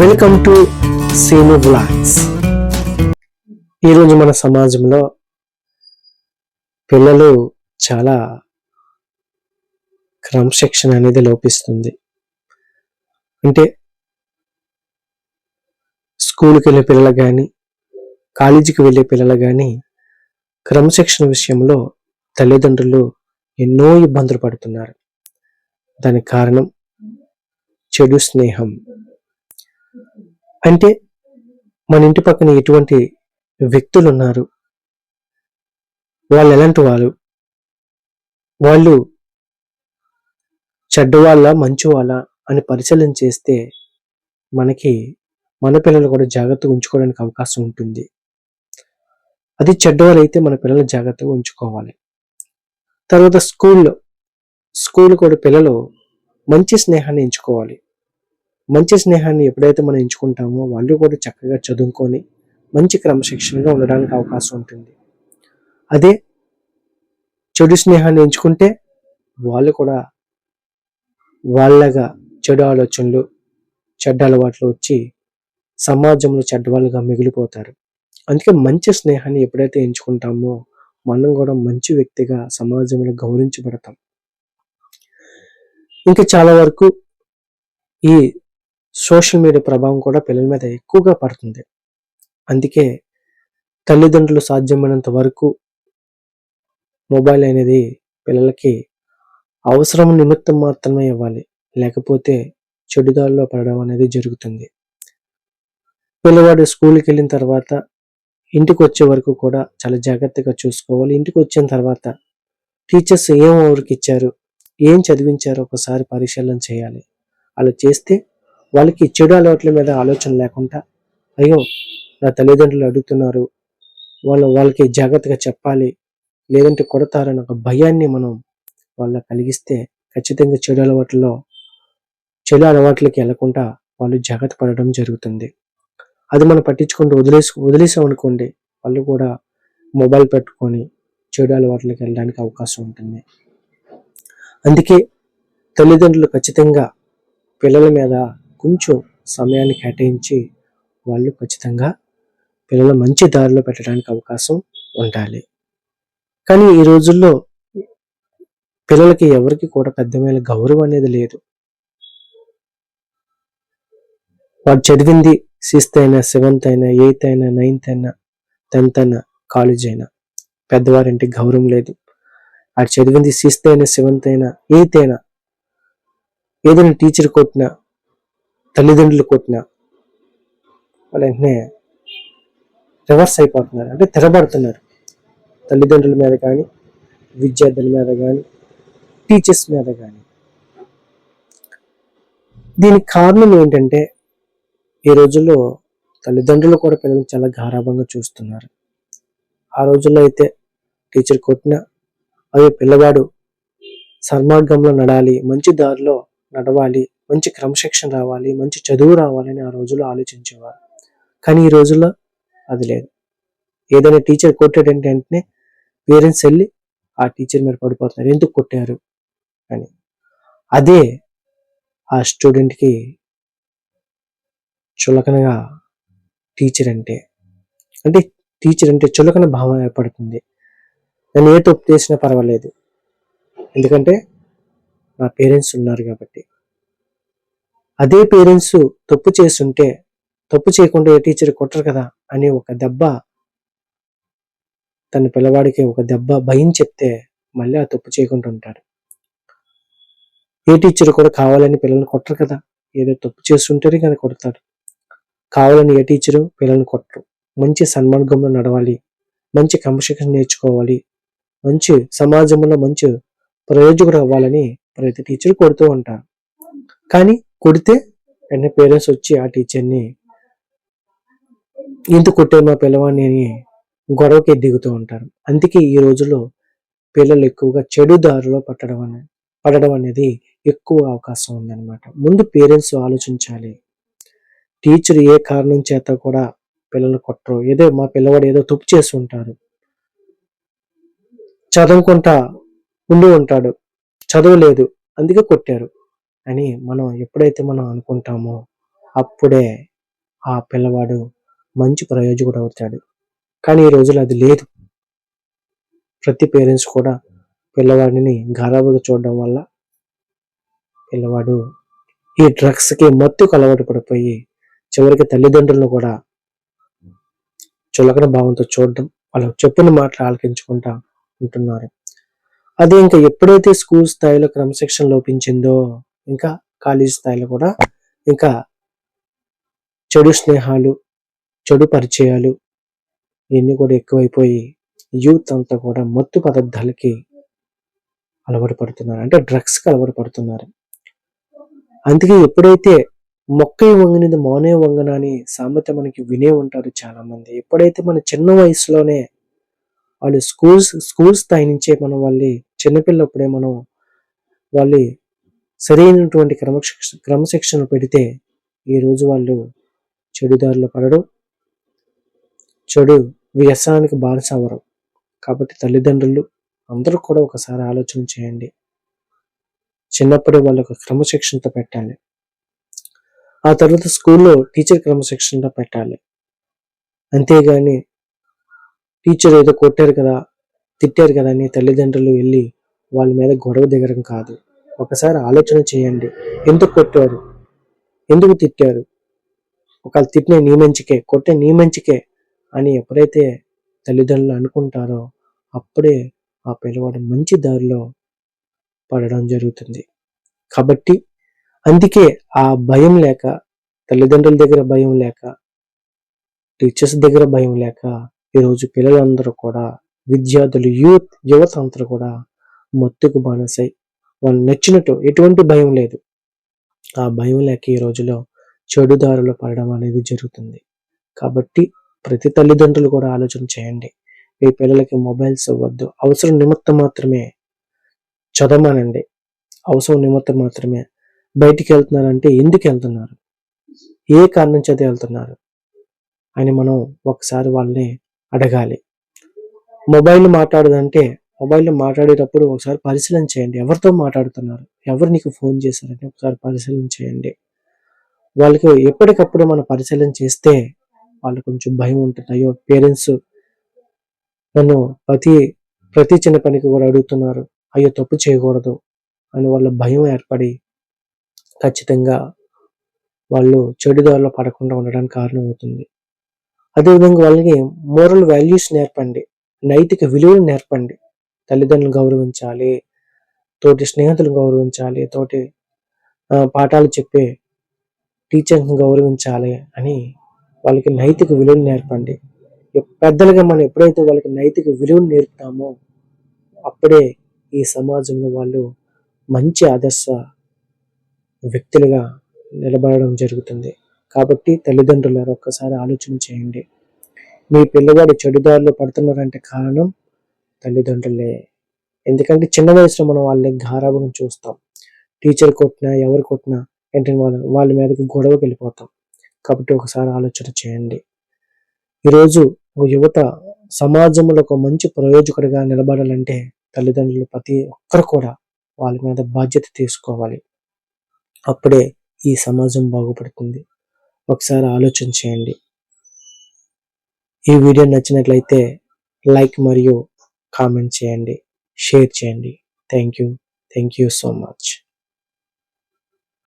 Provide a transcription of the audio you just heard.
Welcome to scene blogs ఈరోజు మన సమాజంలో పిల్లలు చాలా క్రమశిక్షణ అనేది లోపిస్తుంది. అంటే స్కూల్కి వెళ్ళే పిల్లలు కానీ కాలేజీకి వెళ్ళే పిల్లలు కానీ క్రమశిక్షణ విషయంలో తల్లిదండ్రులు ఎన్నో ఇబ్బందులు పడుతున్నారు. దానికి కారణం చెడు స్నేహం. అంటే మన ఇంటి పక్కన ఎటువంటి వ్యక్తులు ఉన్నారు వాళ్ళు ఎలాంటి వాళ్ళు వాళ్ళు చెడ్డ మంచివాళ్ళ మంచి వాళ్ళ అని పరిశీలన చేస్తే మనకి మన పిల్లలు కూడా జాగ్రత్తగా ఉంచుకోవడానికి అవకాశం ఉంటుంది. అది చెడ్డవాళ్ళు అయితే మన పిల్లలు జాగ్రత్తగా ఉంచుకోవాలి. తర్వాత స్కూల్లో స్కూల్ కూడా పిల్లలు మంచి స్నేహాన్ని ఎంచుకోవాలి. మంచి స్నేహాన్ని ఎప్పుడైతే మనం ఎంచుకుంటామో వాళ్ళు కూడా చక్కగా చదువుకొని మంచి క్రమశిక్షణగా ఉండడానికి అవకాశం ఉంటుంది. అదే చెడు స్నేహాన్ని ఎంచుకుంటే వాళ్ళు కూడా వాళ్ళగా చెడు ఆలోచనలు చెడ్డ అలవాట్లు వచ్చి సమాజంలో చెడ్డవాళ్ళుగా మిగిలిపోతారు. అందుకే మంచి స్నేహాన్ని ఎప్పుడైతే ఎంచుకుంటామో మనం కూడా మంచి వ్యక్తిగా సమాజంలో గౌరవించబడతాం. ఇంకా చాలా వరకు ఈ సోషల్ మీడియా ప్రభావం కూడా పిల్లల మీద ఎక్కువగా పడుతుంది. అందుకే తల్లిదండ్రులు సాధ్యమైనంత వరకు మొబైల్ అనేది పిల్లలకి అవసరం నిమిత్తం మాత్రమే ఇవ్వాలి. లేకపోతే చెడుదారిలో పడడం అనేది జరుగుతుంది. పిల్లవాడు స్కూల్కి వెళ్ళిన తర్వాత ఇంటికి వచ్చే వరకు కూడా చాలా జాగ్రత్తగా చూసుకోవాలి. ఇంటికి వచ్చిన తర్వాత టీచర్స్ ఏం ఎవరికి ఇచ్చారు? ఏం చదివించారో? ఒకసారి పరిశీలన చేయాలి. అలా చేస్తే వాళ్ళకి చెడు అలవాట్ల మీద ఆలోచన లేకుండా అయ్యో నా తల్లిదండ్రులు అడుగుతున్నారు వాళ్ళు వాళ్ళకి జాగ్రత్తగా చెప్పాలి లేదంటే కొడతారని ఒక భయాన్ని మనం వాళ్ళకి కలిగిస్తే ఖచ్చితంగా చెడు అలవాట్లలో చెడు అలవాట్లకి వెళ్ళకుండా వాళ్ళు జాగ్రత్త పడడం జరుగుతుంది. అది మనం పట్టించుకుంటూ వదిలేసు వదిలేసాం అనుకోండి వాళ్ళు కూడా మొబైల్ పెట్టుకొని చెడు అలవాట్లకి వెళ్ళడానికి అవకాశం ఉంటుంది. అందుకే తల్లిదండ్రులు ఖచ్చితంగా పిల్లల మీద కొంచెం సమయాన్ని కేటాయించి వాళ్ళు ఖచ్చితంగా పిల్లలు మంచి దారిలో పెట్టడానికి అవకాశం ఉండాలి. కానీ ఈ రోజుల్లో పిల్లలకి ఎవరికి కూడా పెద్దమైన గౌరవం అనేది లేదు. వాడు చదివింది సిక్స్త్ అయినా సెవెంత్ అయినా ఎయిత్ అయినా నైన్త్ అయినా టెన్త్ అయినా కాలేజ్ అయినా పెద్దవారింటి గౌరవం లేదు. వాడు చదివింది సిక్స్త్ అయినా సెవెంత్ అయినా ఎయిత్ అయినా ఏదైనా టీచర్ కొట్టినా తల్లిదండ్రులు కొట్టిన వాళ్ళు వెంటనే రివర్స్ అయిపోతున్నారు. అంటే తెరబడుతున్నారు. తల్లిదండ్రుల మీద కానీ విద్యార్థుల మీద కానీ టీచర్స్ మీద కానీ. దీనికి కారణం ఏంటంటే ఈ రోజుల్లో తల్లిదండ్రులు కూడా పిల్లలు చాలా గారాభంగా చూస్తున్నారు. ఆ రోజుల్లో అయితే టీచర్ కొట్టిన అదే పిల్లవాడు సర్మార్గంలో నడాలి మంచి దారిలో నడవాలి మంచి క్రమశిక్షణ రావాలి మంచి చదువు రావాలని ఆ రోజుల్లో ఆలోచించేవారు. కానీ ఈ రోజుల్లో అది లేదు. ఏదైనా టీచర్ కొట్టాడంటే వెంటనే పేరెంట్స్ వెళ్ళి ఆ టీచర్ మీద పడిపోతున్నారు. ఎందుకు కొట్టారు అని. అదే ఆ స్టూడెంట్కి చులకనగా టీచర్ అంటే అంటే టీచర్ అంటే చులకన భావం ఏర్పడుతుంది. నేను ఏ తప్పు చేసినా పర్వాలేదు. ఎందుకంటే నా పేరెంట్స్ ఉన్నారు కాబట్టి. అదే పేరెంట్స్ తప్పు చేస్తుంటే తప్పు చేయకుండా ఏ టీచర్ కొట్టరు కదా అని ఒక దెబ్బ తన పిల్లవాడికి ఒక దెబ్బ భయం చెప్తే మళ్ళీ ఆ తప్పు చేయకుండా ఉంటాడు. ఏ టీచర్ కూడా కావాలని పిల్లల్ని కొట్టరు కదా. ఏదో తప్పు చేస్తుంటేనే కానీ కొడతారు కావాలని ఏ టీచరు పిల్లల్ని కొట్టరు. మంచి సన్మార్గంలో నడవాలి. మంచి క్రమశిక్షణ నేర్చుకోవాలి. మంచి సమాజంలో మంచి ప్రయోజకుడు అవ్వాలని ప్రతి టీచర్ కొడుతూ ఉంటారు. కానీ కొడితే వెంటనే పేరెంట్స్ వచ్చి ఆ టీచర్ని ఇంత కొట్టే మా పిల్లవాడిని అని గొడవకి దిగుతూ ఉంటారు. అందుకే ఈ రోజుల్లో పిల్లలు ఎక్కువగా చెడు దారిలో పట్టడం అనేది పడడం అనేది ఎక్కువ అవకాశం ఉందన్నమాట. ముందు పేరెంట్స్ ఆలోచించాలి. టీచర్ ఏ కారణం చేత కూడా పిల్లలు కొట్టరు. ఏదో మా పిల్లవాడు ఏదో తప్పు చేసి ఉంటారు చదువుకుంటా ఉండి ఉంటాడు. చదవలేదు అందుకే కొట్టారు. అని మనం ఎప్పుడైతే మనం అనుకుంటామో అప్పుడే ఆ పిల్లవాడు మంచి ప్రయోజకుడు అవుతాడు. కానీ ఈ రోజులు అది లేదు. ప్రతి పేరెంట్స్ కూడా పిల్లవాడిని గారాబుగా చూడడం వల్ల పిల్లవాడు ఈ డ్రగ్స్కి మత్తుకు అలవాటు పడిపోయి చివరికి తల్లిదండ్రులను కూడా చులకన భావంతో చూడడం వాళ్ళు చెప్పిన మాటలు ఆలకించుకుంటా ఉంటున్నారు. అదే ఇంకా ఎప్పుడైతే స్కూల్ స్థాయిలో క్రమశిక్షణ లోపించిందో ఇంకా కాలేజీ స్థాయిలో కూడా ఇంకా చెడు స్నేహాలు చెడు పరిచయాలు ఇవన్నీ కూడా ఎక్కువైపోయి యూత్ అంతా కూడా మత్తు పదార్థాలకి అలవాటు పడుతున్నారు. అంటే డ్రగ్స్కి అలవాటు పడుతున్నారు. అందుకే ఎప్పుడైతే మొక్క వంగనిది మౌనే వంగన అని సామెత మనకి వినే ఉంటారు చాలామంది. ఎప్పుడైతే మన చిన్న వయసులోనే వాళ్ళు స్కూల్స్ స్కూల్ స్థాయి నుంచే మనం వాళ్ళని చిన్నపిల్లప్పుడే మనం వాళ్ళు సరైనటువంటి క్రమశిక్ష క్రమశిక్షణ పెడితే ఈరోజు వాళ్ళు చెడుదారిలో పడడం చెడు వ్యసనానికి బానిస అవ్వరు కాబట్టి తల్లిదండ్రులు అందరూ కూడా ఒకసారి ఆలోచన చేయండి. చిన్నప్పుడే వాళ్ళకు క్రమశిక్షణతో పెట్టాలి. ఆ తర్వాత స్కూల్లో టీచర్ క్రమశిక్షణతో పెట్టాలి. అంతేగాని టీచర్ ఏదో కొట్టారు కదా తిట్టారు కదా అని తల్లిదండ్రులు వెళ్ళి వాళ్ళ మీద గొడవ దిగడం కాదు. ఒకసారి ఆలోచన చేయండి. ఎందుకు కొట్టారు? ఎందుకు తిట్టారు? ఒకవేళ తిట్టిన నీ మంచికే కొట్టే నీ మంచికే అని ఎప్పుడైతే తల్లిదండ్రులు అనుకుంటారో అప్పుడే ఆ పిల్లవాడు మంచి దారిలో పడడం జరుగుతుంది. కాబట్టి అందుకే ఆ భయం లేక తల్లిదండ్రుల దగ్గర భయం లేక టీచర్స్ దగ్గర భయం లేక ఈరోజు పిల్లలందరూ కూడా విద్యార్థులు యూత్ యువత అంతా కూడా మత్తుకు బానిసై వాళ్ళు నచ్చినట్టు ఎటువంటి భయం లేదు. ఆ భయం లేక ఈ రోజులో చెడుదారులు పడడం అనేది జరుగుతుంది. కాబట్టి ప్రతి తల్లిదండ్రులు కూడా ఆలోచన చేయండి. మీ పిల్లలకి మొబైల్స్ ఇవ్వద్దు. అవసరం నిమిత్తం మాత్రమే చదవమానండి. అవసరం నిమిత్తం మాత్రమే బయటికి వెళ్తున్నారంటే ఎందుకు వెళ్తున్నారు? ఏ కారణం చేత వెళ్తున్నారు? అని మనం ఒకసారి వాళ్ళని అడగాలి. మొబైల్ మాట్లాడదంటే మొబైల్లో మాట్లాడేటప్పుడు ఒకసారి పరిశీలన చేయండి. ఎవరితో మాట్లాడుతున్నారు? ఎవరు నీకు ఫోన్ చేశారని ఒకసారి పరిశీలన చేయండి. వాళ్ళకి ఎప్పటికప్పుడు మనం పరిశీలన చేస్తే వాళ్ళకి కొంచెం భయం ఉంటుంది. అయ్యో పేరెంట్స్ నన్ను ప్రతి ప్రతి చిన్న పనికి కూడా అడుగుతున్నారు. అయ్యో తప్పు చేయకూడదు అని వాళ్ళ భయం ఏర్పడి ఖచ్చితంగా వాళ్ళు చెడుదారిలో పడకుండా ఉండడానికి కారణం అవుతుంది. అదేవిధంగా వాళ్ళకి మోరల్ వాల్యూస్ నేర్పండి. నైతిక విలువలు నేర్పండి. తల్లిదండ్రులు గౌరవించాలి తోటి స్నేహితులు గౌరవించాలి తోటి పాఠాలు చెప్పే టీచర్ని గౌరవించాలి అని వాళ్ళకి నైతిక విలువలు నేర్పండి. పెద్దలుగా మనం ఎప్పుడైతే వాళ్ళకి నైతిక విలువలు నేర్పుతామో అప్పుడే ఈ సమాజంలో వాళ్ళు మంచి ఆదర్శ వ్యక్తులుగా నిలబడడం జరుగుతుంది. కాబట్టి తల్లిదండ్రులు ఒక్కసారి ఆలోచన చేయండి. మీ పిల్లవాడు చెడుదారులు పడుతున్నారంటే కారణం తల్లిదండ్రులే. ఎందుకంటే చిన్న వయసులో మనం వాళ్ళని గారాభం చూస్తాం. టీచర్ కొట్టినా ఎవరు కొట్టినా ఏంటంటే వాళ్ళ వాళ్ళ మీదకి గొడవకి వెళ్ళిపోతాం. కాబట్టి ఒకసారి ఆలోచన చేయండి. ఈరోజు ఒక యువత సమాజంలో ఒక మంచి ప్రయోజకుడిగా నిలబడాలంటే తల్లిదండ్రులు ప్రతి ఒక్కరు కూడా వాళ్ళ మీద బాధ్యత తీసుకోవాలి. అప్పుడే ఈ సమాజం బాగుపడుతుంది. ఒకసారి ఆలోచన చేయండి. ఈ వీడియో నచ్చినట్లయితే లైక్ మరియు కామెంట్ చేయండి షేర్ చేయండి. Thank you thank you so much